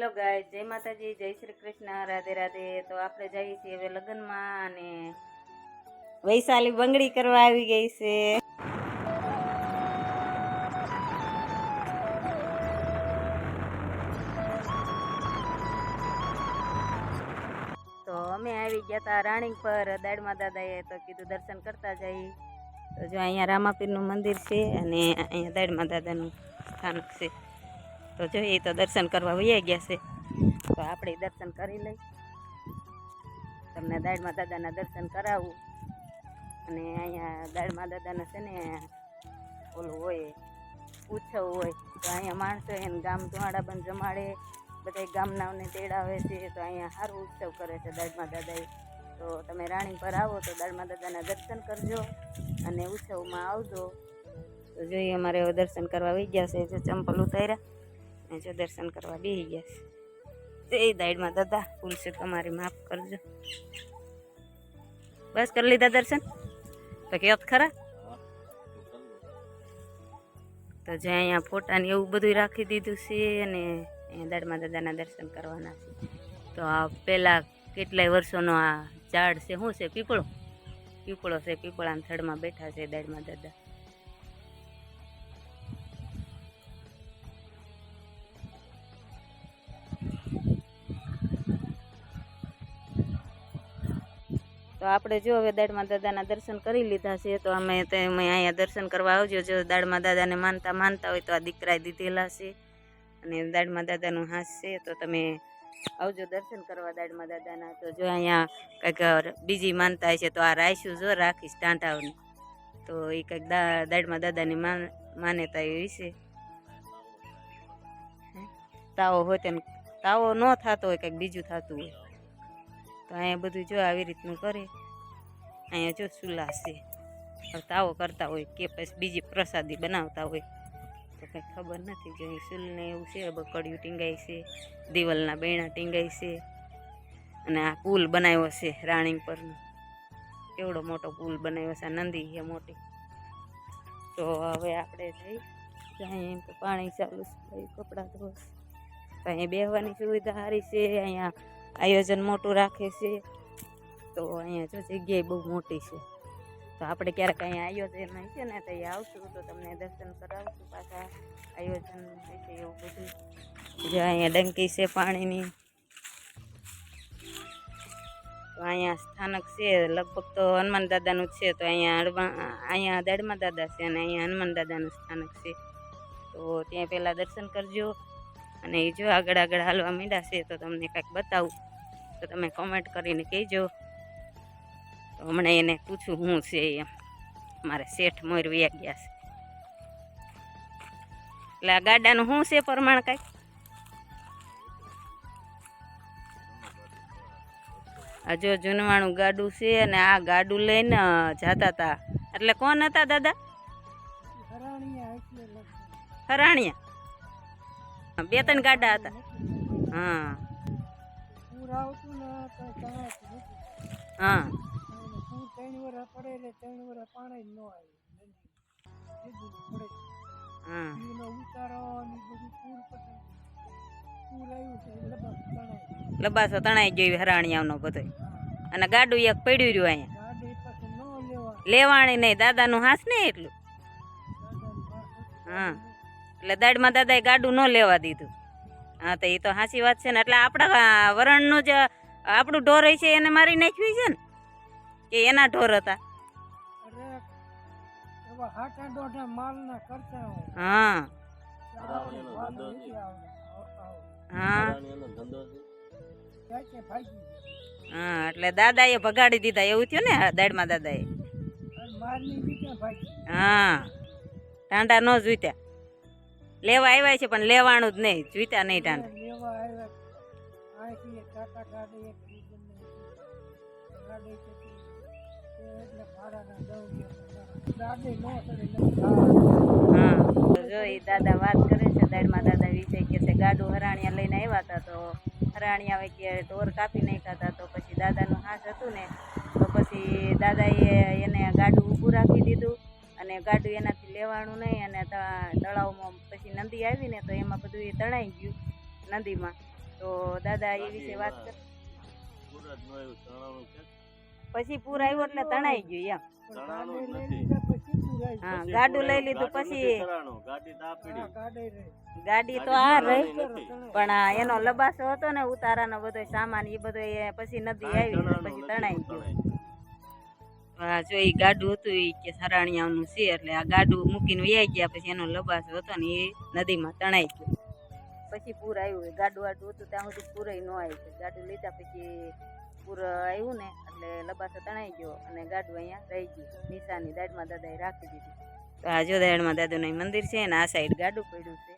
Hello ગાય જય માતાજી, જય શ્રી કૃષ્ણ, રાધે રાધે. તો આપણે જઈએ છીએ હવે લગ્નમાં અને વૈશાલી બંગડી કરવા આવી ગઈ છે. તો અમે આવી ગયા હતા રાણીંગ પર, દાડમાં દાદાએ તો કીધું દર્શન કરતા જઈ તો જો અહીંયા રામાપીરનું મંદિર છે અને અહીંયા દાડમાં દાદાનું સ્થાનક છે. તો જોઈએ તો દર્શન કરવા વૈયા ગયા છે. તો આપણે દર્શન કરી લઈ. તમને દાડમાં દાદાના દર્શન કરાવું. અને અહીંયા દાડમાં દાદાના છે ને, ઓલું હોય, ઉત્સવ હોય, તો અહીંયા માણસો એને ગામ ધુવાડા બંધ જમાડે. બધા ગામનાઓને તેડાવે છે, તો અહીંયા સારું ઉત્સવ કરે છે દાડમાં દાદાએ તો તમે રાણી પર આવો, તો દાડમાં દાદાના દર્શન કરજો અને ઉત્સવમાં આવજો. તો જોઈએ અમારે દર્શન કરવા વહી ગયા છે ચંપલ ઉતાર્યા. અને જો દર્શન કરવા બેસી ગયા છે. જય દાઈડમાં દાદા, ભૂલ છે તમારી માફ કરજો. બસ કરી લીધા દર્શન? તો કહેવત ખરા? તો જે અહીંયા ફોટા ને એવું બધું રાખી દીધું છે અને અહીંયા દાડમાં દાદાના દર્શન કરવાના છે. તો આ પહેલાં કેટલાય વર્ષોનો આ ઝાડ છે, શું છે, પીપળો? પીપળો છે, પીપળાના થડમાં બેઠા છે દાડમાં દાદા. તો આપણે જો હવે દાડમાં દાદાના દર્શન કરી લીધા છે, તો અમે તમે અહીંયા દર્શન કરવા આવજો. જો દાડમાં દાદાને માનતા માનતા હોય તો આ દીકરાએ દીધેલા છે અને દાડમાં દાદાનું હાસ છે, તો તમે આવજો દર્શન કરવા દાડમાં દાદાના. તો જો અહીંયા કંઈક બીજી માનતા છે તો આ રાયશું જો રાખીશ ટાંટાઓની. તો એ કંઈક દાડમાં દાદાની માન માન્યતા એવી છે. તાવો હોય તેને તાવો ન થતો હોય, કંઈક બીજું થતું હોય. તો અહીંયા બધું જો આવી રીતનું કરે. અહીંયા જો ચૂલા છે. તાવો કરતા હોય કે પછી બીજી પ્રસાદી બનાવતા હોય. તો કંઈ ખબર નથી જો સુલને એવું છે, બકડિયું ટીંગાય છે, દિવાલના બેણા ટીંગાય છે, અને આ પુલ બનાવ્યો છે રાણી પરનો. કેવડો મોટો પુલ બનાવ્યો છે, આ નંદી છે મોટી. તો હવે આપણે જઈ તો એમ તો પાણી ચાલુ છે, કપડાં તો અહીંયા બેસવાની સુવિધા સારી છે, અહીંયા આયોજન મોટું રાખે છે. તો અહીંયા જો જગ્યાએ બહુ મોટી છે. તો આપણે ક્યારેક અહીંયા આયોજન છે ને તો આવશું તો તમને દર્શન કરાવશું પાછા આયોજન છે એવું બધું. જો અહીંયા ડંકી છે પાણીની. તો અહીંયા સ્થાનક છે, લગભગ તો હનુમાન દાદાનું છે. તો અહીંયા હડવા અહીંયા દાડમાં દાદા છે અને અહીંયા હનુમાન દાદાનું સ્થાનક છે. તો ત્યાં પહેલાં દર્શન કરજો. અને એ જો આગળ આગળ હાલવા માંડ્યા છે તો તમને કાંઈક બતાવું. તો તમે કોમેન્ટ કરીને કહેજો. તો હમણાં એને પૂછું શું છે એમ. મારે શેઠ મોર વ્યા ગયા છે. એટલે આ ગાડાનું શું છે પ્રમાણ કાંઈક? આ જો જૂનવાણું ગાડું છે અને આ ગાડું લઈને જતા હતા એટલે કોણ હતા દાદા? હરાણિયા? બે ત્રણ ગાડા હતા. હા. હા. લબાસો તણાઈ ગયો હરાણિયાનો બધો. અને ગાડું એક પડ્યું રહ્યું અહીંયા. લેવાણી નહીં દાદાનું હાસ નહીં એટલું. હા. એટલે દાડમાં દાદાએ ગાડું ન લેવા દીધું. હા તો એ તો સાચી વાત છે ને. એટલે આપણા વરણનું જે આપણું ઢોર છે એને મારી નાખ્યું છે ને? કે એના ઢોર હતા? હા. હા. હા એટલે દાદાએ ભગાડી દીધા. એવું થયું ને દાડમાં દાદાએ? હા. ટાંડા ન જોઈતા. લેવા આવ્યા છે પણ લેવાનું જ નહીં. જોઈતા નહીં ટાંડા જો એ દાદા વાત કરે છે દાડમાં દાદા વિશે કે છે ગાડું હરાણિયા લઈને આવ્યા હતા તો હરાણિયા હોય કે ઢોર કાપી નાખ્યા હતા તો પછી દાદાનું હાથ હતું ને તો પછી દાદાએ એને ગાડું ઊભું રાખી દીધું. અને ગાડું એનાથી લેવાનું નહીં અને તળાવમાં પછી નદી આવી ને તો એમાં બધું એ તણાઈ ગયું નદીમાં. તો દાદા એ વિશે વાત કર પછી પૂર આવ્યું એટલે તણાઈ ગયું એમ. હા, ગાડું લઈ લીધું પછી ગાડી તો આ રહી. પણ એનો લબાસો હતો ને ઉતારાનો બધો સામાન એ બધો પછી નદી આવી પછી તણાઈ ગયું. જો એ ગાડું હતું એ કે સરાણિયાનું છે એટલે આ ગાડું મૂકીને વ્યાઈ ગયા પછી એનો લબાસો હતો ને એ નદીમાં તણાઈ ગયો. પછી પૂર આવ્યું એ ગાડું આડું હતું ત્યાં સુધી પૂરય ન આવ્યું. ગાડું લીધા પછી પૂર આવ્યું ને એટલે લબાસો તણાઈ ગયો અને ગાડું અહીંયા રહી ગયું. નિશાની દાડમાં દાદાએ રાખી દીધું. તો આ જો દાડમાં દાદાનું મંદિર છે ને આ સાઈડ ગાડું પડ્યું છે.